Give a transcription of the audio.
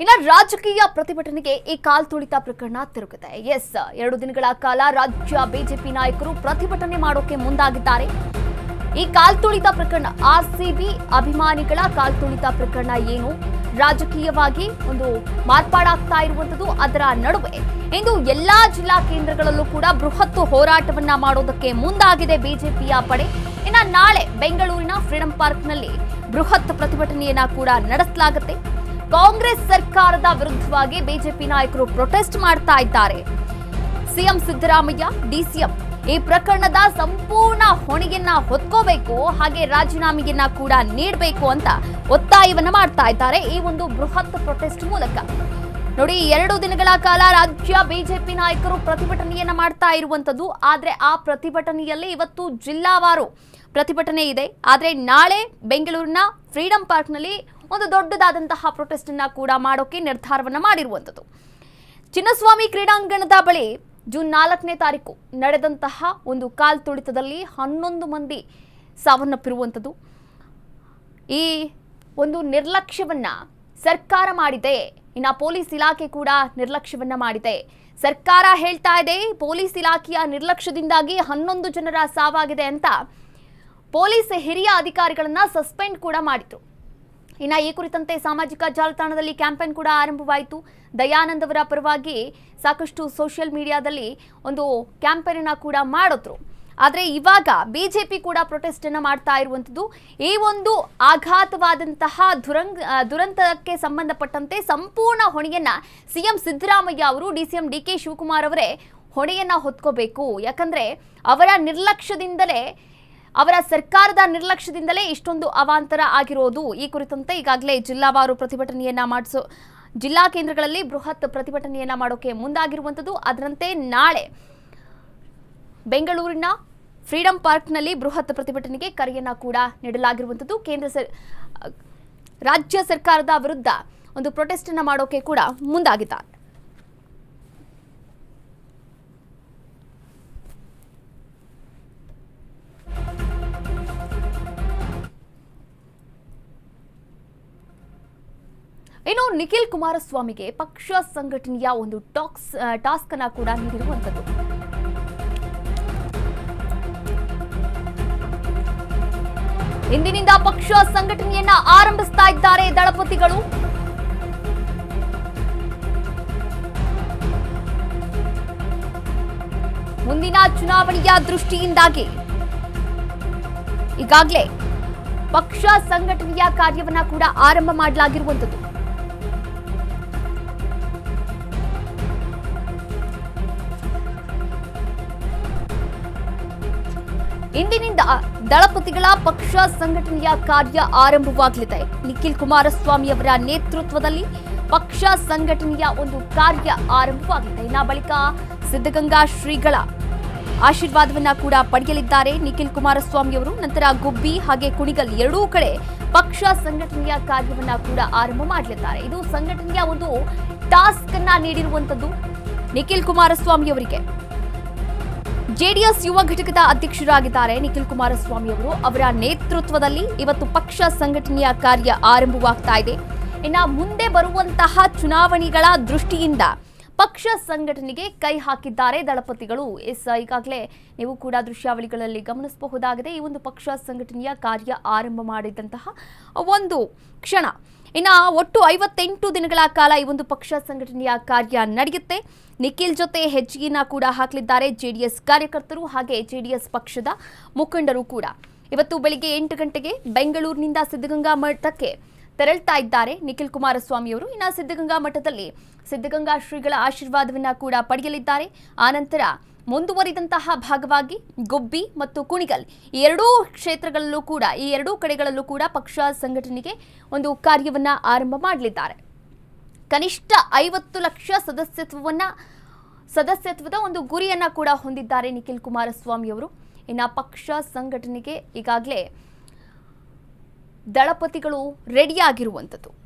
ಇನ್ನ ರಾಜಕೀಯ ಪ್ರತಿಭಟನೆಗೆ ಈ ಕಾಲ್ ತುಳಿತ ಪ್ರಕರಣ ತಿರುಗಿದೆ. ಎಸ್, ಎರಡು ದಿನಗಳ ಕಾಲ ರಾಜ್ಯ ಬಿಜೆಪಿ ನಾಯಕರು ಪ್ರತಿಭಟನೆ ಮಾಡೋಕೆ ಮುಂದಾಗಿದ್ದಾರೆ. ಈ ಕಾಲ್ ತುಳಿತ ಪ್ರಕರಣ, ಆರ್ಸಿಬಿ ಅಭಿಮಾನಿಗಳ ಕಾಲ್ ತುಳಿತ ಪ್ರಕರಣ ಏನು? ರಾಜಕೀಯವಾಗಿ ಒಂದು ಮಾರ್ಪಾಡಾಗ್ತಾ ಇರುವಂತದ್ದು ಅದರ ನಡುವೆ. ಇಂದು ಎಲ್ಲಾ ಜಿಲ್ಲಾ ಕೇಂದ್ರಗಳಲ್ಲೂ ಕೂಡ ಬೃಹತ್ ಹೋರಾಟವನ್ನ ಮಾಡೋದಕ್ಕೆ ಮುಂದಾಗಿದೆ ಬಿಜೆಪಿಯ ಪಡೆ. ಇನ್ನ ನಾಳೆ ಬೆಂಗಳೂರಿನ ಫ್ರೀಡಂ ಪಾರ್ಕ್ನಲ್ಲಿ ಬೃಹತ್ ಪ್ರತಿಭಟನೆಯನ್ನ ಕೂಡ ನಡೆಸಲಾಗುತ್ತೆ. ಕಾಂಗ್ರೆಸ್ ಸರ್ಕಾರದ ವಿರುದ್ಧವಾಗಿ ಬಿಜೆಪಿ ನಾಯಕರು ಪ್ರೊಟೆಸ್ಟ್ ಮಾಡ್ತಾ ಇದ್ದಾರೆ. ಸಿಎಂ ಸಿದ್ದರಾಮಯ್ಯ ಡಿಸಿಎಂ ಈ ಪ್ರಕರಣದ ಸಂಪೂರ್ಣ ಹೊಣೆಯನ್ನ ಹೊತ್ಕೋಬೇಕು, ಹಾಗೆ ರಾಜೀನಾಮೆಯನ್ನ ಕೂಡ ನೀಡಬೇಕು ಅಂತ ಒತ್ತಾಯವನ್ನ ಮಾಡ್ತಾ ಇದ್ದಾರೆ ಈ ಒಂದು ಬೃಹತ್ ಪ್ರೊಟೆಸ್ಟ್ ಮೂಲಕ. ನೋಡಿ, ಎರಡು ದಿನಗಳ ಕಾಲ ರಾಜ್ಯ ಬಿಜೆಪಿ ನಾಯಕರು ಪ್ರತಿಭಟನೆಯನ್ನ ಮಾಡ್ತಾ ಇರುವಂತದ್ದು ಆದ್ರೆ ಆ ಪ್ರತಿಭಟನೆಯಲ್ಲಿ ಇವತ್ತು ಜಿಲ್ಲಾವಾರು ಪ್ರತಿಭಟನೆ ಇದೆ. ಆದ್ರೆ ನಾಳೆ ಬೆಂಗಳೂರಿನ ಫ್ರೀಡಂ ಪಾರ್ಕ್ನಲ್ಲಿ ಒಂದು ದೊಡ್ಡದಾದಂತಹ ಪ್ರೊಟೆಸ್ಟ್ ಅನ್ನ ಕೂಡ ಮಾಡೋಕೆ ನಿರ್ಧಾರವನ್ನ ಮಾಡಿರುವಂಥದ್ದು. ಚಿನ್ನಸ್ವಾಮಿ ಕ್ರೀಡಾಂಗಣದ ಬಳಿ ಜೂನ್ ನಾಲ್ಕನೇ ತಾರೀಕು ನಡೆದಂತಹ ಒಂದು ಕಾಲ್ ತುಳಿತದಲ್ಲಿ ಹನ್ನೊಂದು ಮಂದಿ ಸಾವನ್ನಪ್ಪಿರುವಂಥದ್ದು. ಈ ಒಂದು ನಿರ್ಲಕ್ಷ್ಯವನ್ನ ಸರ್ಕಾರ ಮಾಡಿದೆ. ಇನ್ನು ಪೊಲೀಸ್ ಇಲಾಖೆ ಕೂಡ ನಿರ್ಲಕ್ಷ್ಯವನ್ನ ಮಾಡಿದೆ. ಸರ್ಕಾರ ಹೇಳ್ತಾ ಇದೆ, ಪೊಲೀಸ್ ಇಲಾಖೆಯ ನಿರ್ಲಕ್ಷ್ಯದಿಂದಾಗಿ ಹನ್ನೊಂದು ಜನರ ಸಾವಾಗಿದೆ ಅಂತ ಪೊಲೀಸ್ ಹಿರಿಯ ಅಧಿಕಾರಿಗಳನ್ನ ಸಸ್ಪೆಂಡ್ ಕೂಡ ಮಾಡಿದ್ರು. ಇನ್ನು ಈ ಕುರಿತಂತೆ ಸಾಮಾಜಿಕ ಜಾಲತಾಣದಲ್ಲಿ ಕ್ಯಾಂಪೇನ್ ಕೂಡ ಆರಂಭವಾಯಿತು. ದಯಾನಂದ್ ಅವರ ಪರವಾಗಿ ಸಾಕಷ್ಟು ಸೋಷಿಯಲ್ ಮೀಡಿಯಾದಲ್ಲಿ ಒಂದು ಕ್ಯಾಂಪೇನ್ ಕೂಡ ಮಾಡಿದ್ರು. ಆದರೆ ಇವಾಗ ಬಿಜೆಪಿ ಕೂಡ ಪ್ರೊಟೆಸ್ಟ್ ಅನ್ನ ಮಾಡ್ತಾ ಇರುವಂಥದ್ದು ಈ ಒಂದು ಆಘಾತವಾದಂತಹ ದುರಂಗ ದುರಂತಕ್ಕೆ ಸಂಬಂಧಪಟ್ಟಂತೆ ಸಂಪೂರ್ಣ ಹೊಣೆಯನ್ನ ಸಿಎಂ ಸಿದ್ದರಾಮಯ್ಯ ಅವರು, D C M D K Shivakumar ಅವರೇ ಹೊಣೆಯನ್ನ ಹೊತ್ಕೋಬೇಕು. ಯಾಕಂದ್ರೆ ಅವರ ನಿರ್ಲಕ್ಷ್ಯದಿಂದಲೇ ಅವರ ಸರ್ಕಾರದ ನಿರ್ಲಕ್ಷ್ಯದಿಂದಲೇ ಇಷ್ಟೊಂದು ಅವಾಂತರ ಆಗಿರೋದು ಈ ಕುರಿತಂತೆ ಈಗಾಗಲೇ ಜಿಲ್ಲಾವಾರು ಪ್ರತಿಭಟನೆಯನ್ನ ಮಾಡಿಸೋ ಜಿಲ್ಲಾ ಕೇಂದ್ರಗಳಲ್ಲಿ ಬೃಹತ್ ಪ್ರತಿಭಟನೆಯನ್ನ ಮಾಡೋಕೆ ಮುಂದಾಗಿರುವಂಥದ್ದು. ಅದರಂತೆ ನಾಳೆ ಬೆಂಗಳೂರಿನ ಫ್ರೀಡಂ ಪಾರ್ಕ್ನಲ್ಲಿ ಬೃಹತ್ ಪ್ರತಿಭಟನೆಗೆ ಕರೆಯನ್ನ ಕೂಡ ನೀಡಲಾಗಿರುವಂಥದ್ದು. ಕೇಂದ್ರ ಸರ್ ರಾಜ್ಯ ಸರ್ಕಾರದ ವಿರುದ್ಧ ಒಂದು ಪ್ರೊಟೆಸ್ಟ್ ಅನ್ನ ಮಾಡೋಕೆ ಕೂಡ ಮುಂದಾಗಿದ್ದಾರೆ. ಇನ್ನು ನಿಖಿಲ್ ಕುಮಾರಸ್ವಾಮಿಗೆ ಪಕ್ಷ ಸಂಘಟನೆಯ ಒಂದು ಟಾಕ್ಸ್ ಟಾಸ್ಕ್ ಅನ್ನ ಕೂಡ ನೀಡಿರುವಂಥದ್ದು. ಇಂದಿನಿಂದ ಪಕ್ಷ ಸಂಘಟನೆಯನ್ನ ಆರಂಭಿಸ್ತಾ ಇದ್ದಾರೆ ದಳಪತಿಗಳು. ಮುಂದಿನ ಚುನಾವಣೆಯ ದೃಷ್ಟಿಯಿಂದಾಗಿ ಈಗಾಗಲೇ ಪಕ್ಷ ಸಂಘಟನೆಯ ಕಾರ್ಯವನ್ನ ಕೂಡ ಆರಂಭ ಮಾಡಲಾಗಿರುವಂಥದ್ದು. ಇಂದಿನಿಂದ ದಳಪತಿಗಳ ಪಕ್ಷ ಸಂಘಟನೆಯ ಕಾರ್ಯ ಆರಂಭವಾಗಲಿದೆ. ನಿಖಿಲ್ ಕುಮಾರಸ್ವಾಮಿ ಅವರ ನೇತೃತ್ವದಲ್ಲಿ ಪಕ್ಷ ಸಂಘಟನೆಯ ಒಂದು ಕಾರ್ಯ ಆರಂಭವಾಗಲಿದೆ. ಇನ್ನ ಬಳಿಕ ಸಿದ್ಧಗಂಗಾ ಶ್ರೀಗಳ ಆಶೀರ್ವಾದವನ್ನ ಕೂಡ ಪಡೆಯಲಿದ್ದಾರೆ ನಿಖಿಲ್ ಕುಮಾರಸ್ವಾಮಿ ಅವರು. ನಂತರ ಗುಬ್ಬಿ ಹಾಗೆ ಕುಣಿಗಲ್ ಎರಡೂ ಕಡೆ ಪಕ್ಷ ಸಂಘಟನೆಯ ಕಾರ್ಯವನ್ನ ಕೂಡ ಆರಂಭ ಮಾಡಲಿದ್ದಾರೆ. ಇದು ಸಂಘಟನೆಯ ಒಂದು ಟಾಸ್ಕ್ ಅನ್ನ ನೀಡಿರುವಂತದ್ದು ನಿಖಿಲ್ ಕುಮಾರಸ್ವಾಮಿ ಅವರಿಗೆ. ಜೆಡಿಎಸ್ ಯುವ ಘಟಕದ ಅಧ್ಯಕ್ಷರಾಗಿದ್ದಾರೆ. ನಿಖಿಲ್ ಕುಮಾರಸ್ವಾಮಿ ಅವರು ಅವರ ನೇತೃತ್ವದಲ್ಲಿ ಇವತ್ತು ಪಕ್ಷ ಸಂಘಟನೆಯ ಕಾರ್ಯ ಆರಂಭವಾಗ್ತಾ ಇದೆ. ಇನ್ನು ಮುಂದೆ ಬರುವಂತಹ ಚುನಾವಣೆಗಳ ದೃಷ್ಟಿಯಿಂದ ಪಕ್ಷ ಸಂಘಟನೆಗೆ ಕೈ ಹಾಕಿದ್ದಾರೆ ದಳಪತಿಗಳು. ಎಸ್, ಈಗಾಗಲೇ ನೀವು ಕೂಡ ದೃಶ್ಯಾವಳಿಗಳಲ್ಲಿ ಗಮನಿಸಬಹುದಾಗಿದೆ, ಈ ಒಂದು ಪಕ್ಷ ಸಂಘಟನೆಯ ಕಾರ್ಯ ಆರಂಭ ಮಾಡಿದಂತಹ ಒಂದು ಕ್ಷಣ. ಇನ್ನ ಒಟ್ಟು ಐವತ್ತೆಂಟು ದಿನಗಳ ಕಾಲ ಈ ಒಂದು ಪಕ್ಷ ಸಂಘಟನೆಯ ಕಾರ್ಯ ನಡೆಯುತ್ತೆ. ನಿಖಿಲ್ ಜೊತೆ ಹೆಜ್ಜೆಯನ್ನ ಕೂಡ ಹಾಕಲಿದ್ದಾರೆ ಜೆಡಿಎಸ್ ಕಾರ್ಯಕರ್ತರು, ಹಾಗೆ ಜೆಡಿಎಸ್ ಪಕ್ಷದ ಮುಖಂಡರು ಕೂಡ. ಇವತ್ತು ಬೆಳಿಗ್ಗೆ ಎಂಟು ಗಂಟೆಗೆ ಬೆಂಗಳೂರಿನಿಂದ ಸಿದ್ಧಗಂಗಾ ಮಠಕ್ಕೆ ತೆರಳ್ತಾ ಇದ್ದಾರೆ. ನಿಖಿಲ್ ಕುಮಾರಸ್ವಾಮಿ ಅವರು ಇನ್ನು ಸಿದ್ಧಗಂಗಾ ಮಠದಲ್ಲಿ ಸಿದ್ಧಗಂಗಾ ಶ್ರೀಗಳ ಆಶೀರ್ವಾದವನ್ನ ಕೂಡ ಪಡೆಯಲಿದ್ದಾರೆ. ಆನಂತರ ಮುಂದುವರಿದಂತಹ ಭಾಗವಾಗಿ ಗುಬ್ಬಿ ಮತ್ತು ಕುಣಿಗಲ್ ಈ ಎರಡೂ ಕ್ಷೇತ್ರಗಳಲ್ಲೂ ಕೂಡ, ಈ ಎರಡೂ ಕಡೆಗಳಲ್ಲೂ ಕೂಡ ಪಕ್ಷ ಸಂಘಟನೆಗೆ ಒಂದು ಕಾರ್ಯವನ್ನ ಆರಂಭ ಮಾಡಲಿದ್ದಾರೆ. ಕನಿಷ್ಠ ಐವತ್ತು ಲಕ್ಷ ಸದಸ್ಯತ್ವವನ್ನ, ಸದಸ್ಯತ್ವದ ಒಂದು ಗುರಿಯನ್ನ ಕೂಡ ಹೊಂದಿದ್ದಾರೆ ನಿಖಿಲ್ ಕುಮಾರಸ್ವಾಮಿ ಅವರು. ಇನ್ನು ಪಕ್ಷ ಸಂಘಟನೆಗೆ ಈಗಾಗಲೇ ದಳಪತಿಗಳು ರೆಡಿಯಾಗಿರುವಂಥದ್ದು.